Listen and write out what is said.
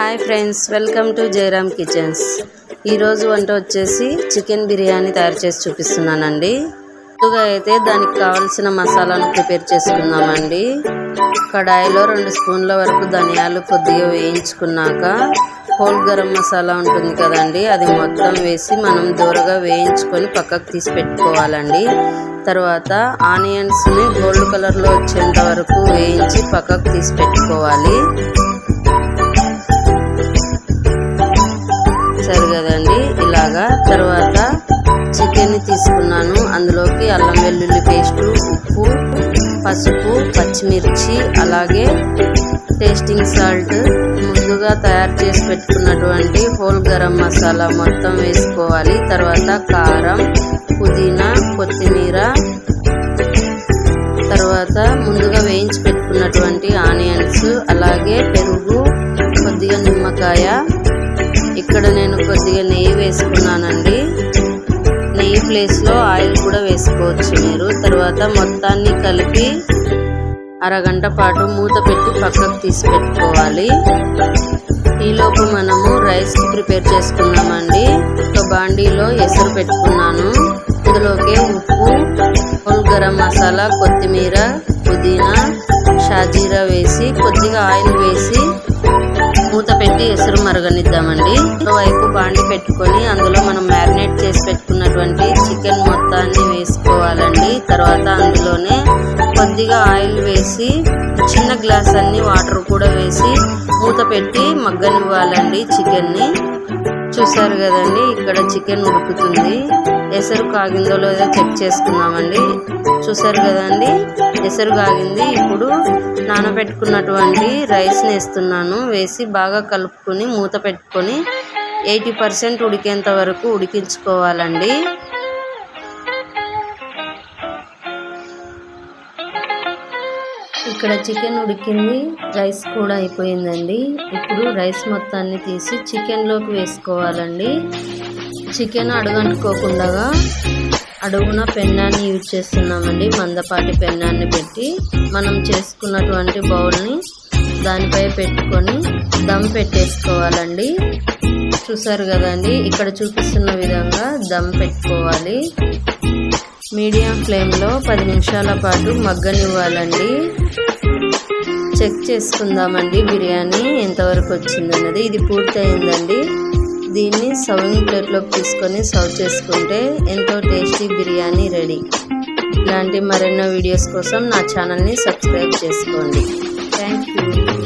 Hi friends welcome to Jayaram kitchens. ఈరోజు వంట వచ్చేసి చికెన్ బిర్యానీ తయారు చేసి చూపిస్తున్నానండి. ముందుగా అయితే దానికి కావాల్సిన మసాలాను ప్రిపేర్ చేసుకుందామండి. కడాయిలో రెండు స్పూన్ల వరకు ధనియాలు కొద్దిగా వేయించుకున్నాక హోల్ గరం మసాలా ఉంటుంది కదండి అది మొత్తం వేసి మనం దూరగా వేయించుకొని పక్కకు తీసి పెట్టుకోవాలండి. తర్వాత ఆనియన్స్ని గోల్డ్ కలర్లో వచ్చేంత వరకు వేయించి పక్కకు తీసి పెట్టుకోవాలి. సరి కదండి. ఇలాగా తర్వాత చికెన్ తీసుకున్నాను. అందులోకి అల్లం వెల్లుల్లి పేస్టు ఉప్పు పసుపు పచ్చిమిర్చి అలాగే టేస్టింగ్ సాల్ట్ ముందుగా తయారు చేసి పెట్టుకున్నటువంటి హోల్ గరం మసాలా మొత్తం వేసుకోవాలి. తర్వాత కారం పుదీనా కొత్తిమీర తర్వాత ముందుగా వేయించి పెట్టుకున్నటువంటి ఆనియన్స్ అలాగే పెరుగు ఇక్కడ నేను కొద్దిగా నెయ్యి వేసుకున్నానండి. నెయ్యి ప్లేస్లో ఆయిల్ కూడా వేసుకోవచ్చు మీరు. తర్వాత మొత్తాన్ని కలిపి అరగంట పాటు మూత పెట్టి పక్కకు తీసి పెట్టుకోవాలి. ఈలోపు మనము రైస్ ప్రిపేర్ చేసుకున్నామండి. ఒక బాండీలో ఎసరు పెట్టుకున్నాను. ఇందులోకి ఉప్పు ఫుల్ గరం మసాలా కొత్తిమీర పుదీనా షాజీరా వేసి కొద్దిగా ఆయిల్ వేసి మరగనిద్దామండి వైపు బాండి పెట్టుకొని అందులో మనం మ్యారినేట్ చేసి పెట్టుకున్నటువంటి చికెన్ మొత్తాన్ని వేసుకోవాలండి. తర్వాత అందులోనే కొద్దిగా ఆయిల్ వేసి చిన్న గ్లాస్ అన్ని వాటర్ కూడా వేసి మూత పెట్టి మగ్గనివ్వాలండి చికెన్ని. చూసారు కదండి ఇక్కడ చికెన్ ఉడుకుతుంది. ఎసరు కాగిందో లేదో చెక్ చేసుకున్నామండి చూసారు కదండి ఎసరు కాగింది. ఇప్పుడు నానబెట్టుకున్నటువంటి రైస్ని వేస్తున్నాను వేసి బాగా కలుపుకొని మూత పెట్టుకొని ఎయిటీ పర్సెంట్ ఉడికేంత వరకు ఉడికించుకోవాలండి. ఇక్కడ చికెన్ ఉడికింది రైస్ కూడా అయిపోయిందండి. ఇప్పుడు రైస్ మొత్తాన్ని తీసి చికెన్లోకి వేసుకోవాలండి. చికెన్ అడుగంటుకోకుండా అడుగున పెన్నాన్ని యూజ్ చేస్తున్నామండి. మందపాటి పెన్నాన్ని పెట్టి మనం చేసుకున్నటువంటి బౌల్ని దానిపై పెట్టుకొని దమ్ పెట్టేసుకోవాలండి. చూసారు కదండి ఇక్కడ చూపిస్తున్న విధంగా దమ్ పెట్టుకోవాలి. మీడియం ఫ్లేమ్లో పది నిమిషాల పాటు మగ్గనివ్వాలండి. చెక్ చేసుకుందామండి బిర్యానీ ఎంతవరకు వచ్చిందన్నది. ఇది పూర్తయిందండి. దీన్ని సర్వింగ్ ప్లేట్లోకి తీసుకొని సర్వ్ చేసుకుంటే ఎంతో టేస్టీ బిర్యానీ రెడీ. ఇలాంటి మరెన్నో వీడియోస్ కోసం నా ఛానల్ని సబ్స్క్రైబ్ చేసుకోండి. Thank you.